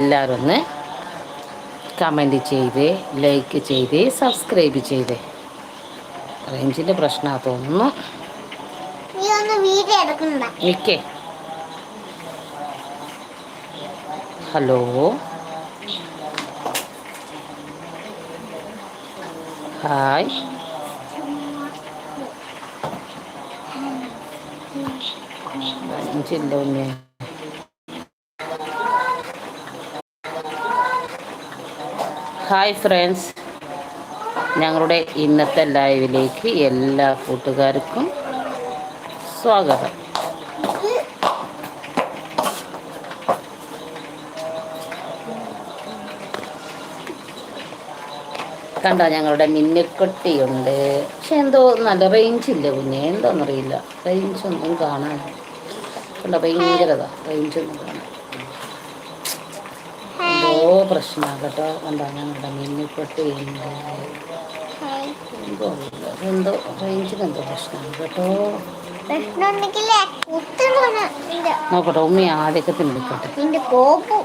എല്ലാവരും ഒന്ന് കമന്റ് ചെയ്ത് ലൈക്ക് ചെയ്ത് സബ്സ്ക്രൈബ് ചെയ്ത്. റേഞ്ചിന്റെ പ്രശ്നമാണ് തോന്നുന്നു. നിൽക്കേ ഹലോ ഹായ് റേഞ്ചില്ല കുഞ്ഞേ ഹായ് ഫ്രണ്ട്സ്. ഞങ്ങളുടെ ഇന്നത്തെ ലൈവിലേക്ക് എല്ലാ കൂട്ടുകാർക്കും സ്വാഗതം. കണ്ട ഞങ്ങളുടെ മിന്നിക്കൊട്ടിയുണ്ട്. പക്ഷെ എന്തോ നല്ല റേഞ്ച് ഇല്ല കുഞ്ഞെ? എന്തോന്നറിയില്ല. റേഞ്ച് ഒന്നും കാണാൻ. കണ്ട ഭയങ്കരതാ. റേഞ്ച് ഒന്നും കാണാൻ. പ്രശ്നമാണ് കേട്ടോ കണ്ട ഞങ്ങളുടെ മിന്നിക്കൊട്ടിയുണ്ട് ഹായ്. എന്തോ എന്തോ റേഞ്ചിന് എന്തോ പ്രശ്നമാണ് കേട്ടോ നോക്കട്ടെ ഉമ്മ ആദ്യമൊക്കെ തിന്നിക്കട്ടെ കോപ്പും